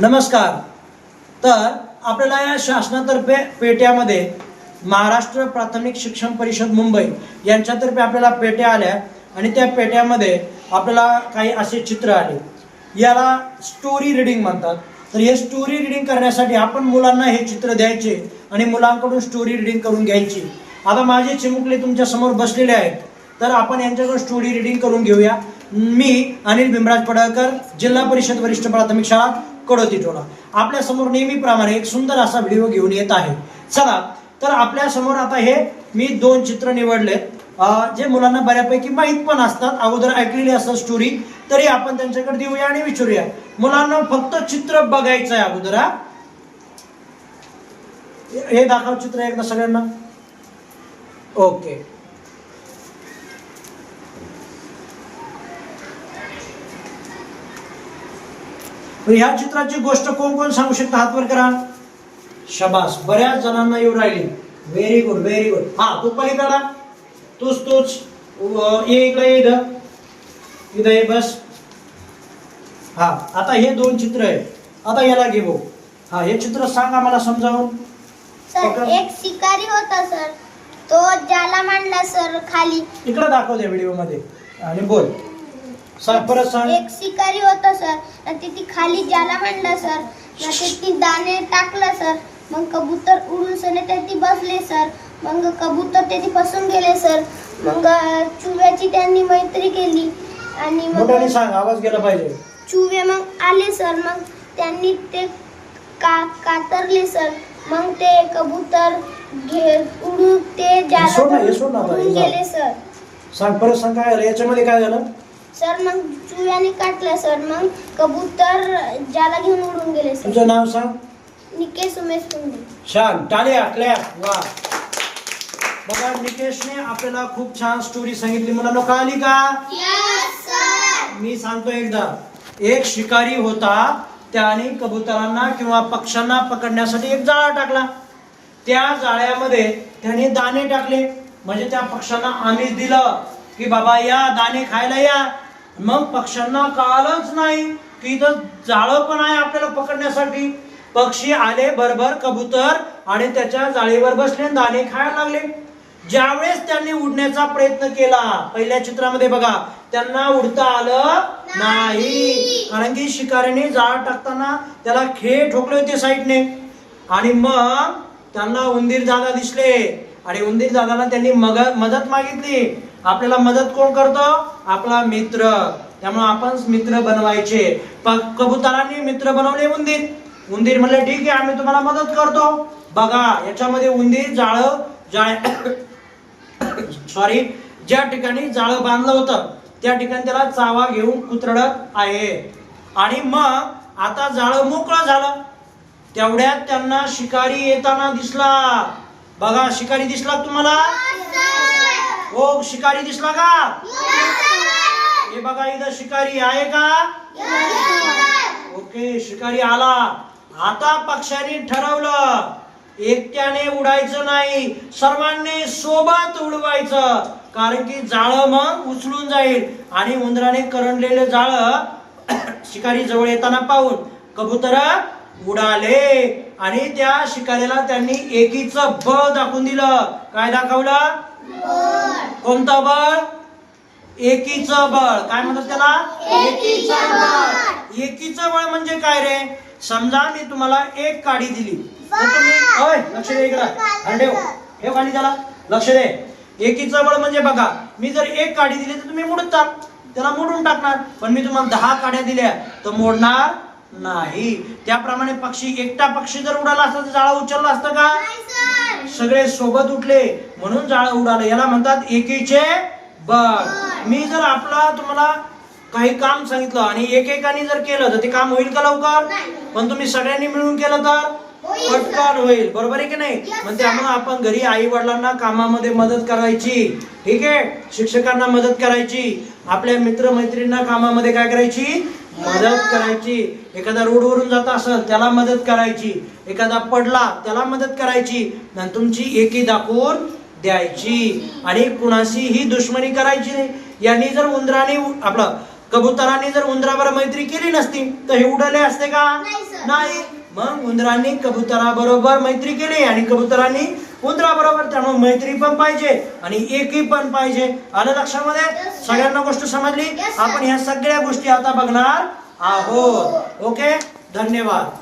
नमस्कार. तर आपल्याला या शासनातर्फे पेट्यामध्ये महाराष्ट्र प्राथमिक शिक्षण परिषद मुंबई यांच्यातर्फे आपल्याला पेट्या आल्या आणि त्या पेट्यामध्ये आपल्याला काही असे चित्र आले. याला स्टोरी रिडिंग म्हणतात. तर हे स्टोरी रिडिंग करण्यासाठी आपण मुलांना हे चित्र द्यायचे आणि मुलांकडून स्टोरी रिडिंग करून घ्यायची. आता माझे चिमुकले तुमच्यासमोर बसलेले आहेत. तर आपण यांच्याकडून स्टोरी रिडिंग करून घेऊया. मी अनिल भीमराज पडळकर जिल्हा परिषद वरिष्ठ प्राथमिक शाळा कळवती टोळा आपल्यासमोर नेहमीप्रमाणे एक सुंदर असा व्हिडिओ घेऊन येत आहे. चला तर आपल्यासमोर आता हे मी दोन चित्र निवडलेत. जे मुलांना बऱ्यापैकी माहीत पण असतात. अगोदर ऐकलेली असतात स्टोरी तरी आपण त्यांच्याकडे देऊया आणि विचारूया. मुलांना फक्त चित्र बघायचं आहे अगोदर हा. हे दाखव चित्र एकदा सगळ्यांना. ओके. ह्या चित्राची गोष्ट कोण कोण सांगू शकता? हातवर करा. शबास. बऱ्याच जणांना येऊ राहिली. व्हेरी गुड व्हेरी गुड हा तू पलीकडा. तूच तूच. ये इकडे इथं. इथं ये बस. हा आता हे दोन चित्र आहे आता याला घे भाऊ हा हे चित्र सांग आम्हाला समजावून. सर. एक शिकारी होता सर. तो जाला मांडला सर खाली. इकडे दाखव व्हिडिओमध्ये. आणि बोल. सांग परत सांग. एक शिकारी होता सर. आणि तिथे खाली जाला मांडला सर. आणि तिथे दाणे टाकला सर. मग कबूतर उडून सने त्याची बसले सर. मग कबूतर त्याची फसून गेले सर. मग अं, चुव्याची त्यांनी मैत्री केली. आणि मग मोठ्याने सांग आवाज गेला पाहिजे. चुवे मग आले सर. मग त्यांनी ते का कातरले सर. मग ते कबूतर घे उडून ते सोड ना, हे सोड ना जाला आता, उडून गेले सर. सांग परत सांग काय झालं? याच्यामध्ये काय झालं? सर मग चुव्याने काटलं सर. मग कबूतर ज्याला घेऊन उडून गेले सर. तुझं नाव सांग? निकेश उमेश पुंडे छान. टाळ्या क्लॅप वा. बघा निकेशने आपल्याला खूप छान स्टोरी सांगितली. मुलांना कळाली का? मी सांगतो एकदा. एक शिकारी होता त्याने कबुतरांना किंवा पक्ष्यांना पकडण्यासाठी एक जाळा टाकला. त्या जाळ्यामध्ये त्याने दाणे टाकले. म्हणजे त्या पक्ष्यांना आमिष दिलं. की बाबा या दाणे खायला या. मग पक्ष्यांना कळालंच नाही की इथं जाळं पण आहे आपल्याला पकडण्यासाठी. पक्षी आले बरोबर कबूतर आणि त्याच्या जाळीवर बसले दाणे खायला लागले. ज्यावेळेस त्यांनी उडण्याचा प्रयत्न केला पहिल्या चित्रामध्ये बघा त्यांना उडता आलं नाही. कारण की शिकारीने जाळ टाकताना त्याला खेळ ठोकले होते साईडने. आणि मग त्यांना उंदीर दादा दिसले. आणि उंदीर दादाला त्यांनी मग मदत मागितली. आपल्याला मदत कोण करतो? आपला मित्र. त्यामुळे आपण मित्र बनवायचे. कबुतरांनी मित्र बनवले उंदीर. उंदीर म्हणले ठीक आहे आम्ही तुम्हाला मदत करतो. बघा याच्यामध्ये उंदीर जाळ जाळ सॉरी ज्या ठिकाणी जाळ बांधलं होतं त्या ठिकाणी त्याला चावा घेऊन कुत्रडत आहे. आणि मग आता जाळं मोकळं झालं. तेवढ्यात त्यांना शिकारी येताना दिसला. बघा शिकारी दिसला तुम्हाला? हो शिकारी दिसला का? हे बघा इथं शिकारी आहे का? ओके शिकारी आला. आता पक्षाने ठरवलं एकट्याने उडायचं नाही सर्वांनी सोबत उडवायचं. कारण की जाळं मग उचलून जाईल. आणि उंदराने करंडलेलं जाळं शिकारी जवळ येताना पाहून कबूतर उडाले. आणि त्या शिकारीला त्यांनी एकीचं बळ दाखवून दिलं. काय दाखवलं? कोणतं बळ? एकीचं बळ. काय म्हणतात त्याला? एकीचं बळ. एकीचं बळ म्हणजे काय रे? समजा मी तुम्हाला एक काडी दिली. तर तुम्ही ओय लक्ष दे इकडं. ठेव ठेव खाली त्याला. लक्ष दे. एकीचं बळ म्हणजे बघा मी जर एक काडी दिली तर तुम्ही टाक त्याला मोडून टाकणार. पण मी तुम्हाला दहा काड्या दिल्या तर मोडणार नाही. त्याप्रमाणे पक्षी एकटा पक्षी जर उडाला असता तर जाळं उचललं असतं का? सगळे सोबत उठले म्हणून जाळं उडालं. याला म्हणतात एकीचे बळ. मी जर आपला तुम्हाला काही काम सांगितलं आणि एकेकाने जर केलं तर ते काम होईल का लवकर? पण तुम्ही सगळ्यांनी मिळून केलं तर? पटकन होईल. बरोबर आहे की नाही? मग त्यामुळे आपण घरी आई वडिलांना कामामध्ये मदत करायची. ठीक आहे? शिक्षकांना मदत करायची. आपल्या मित्र मैत्रिणींना कामामध्ये काय करायची? मदत करायची. एखादा रोडवरून जात असेल त्याला मदत करायची. एखादा पडला त्याला मदत करायची. आणि तुमची एकी दाखवून द्यायची. आणि कुणाशी ही दुश्मनी करायची नाही. यांनी जर उंदराने आपलं कबुतरांनी जर उंदराबरोबर मैत्री केली नसती तर हे उडले असते का? नाही, मग उंदरांनी कबुतराबरोबर मैत्री केली आणि कबुतरांनी उंदराबरोबर त्यामुळे मैत्री पण पाहिजे आणि एकी पण पाहिजे. आलं लक्षामध्ये. सगळ्यांना गोष्ट समजली. आपण ह्या सगळ्या गोष्टी आता बघणार आहोत. ओके? धन्यवाद.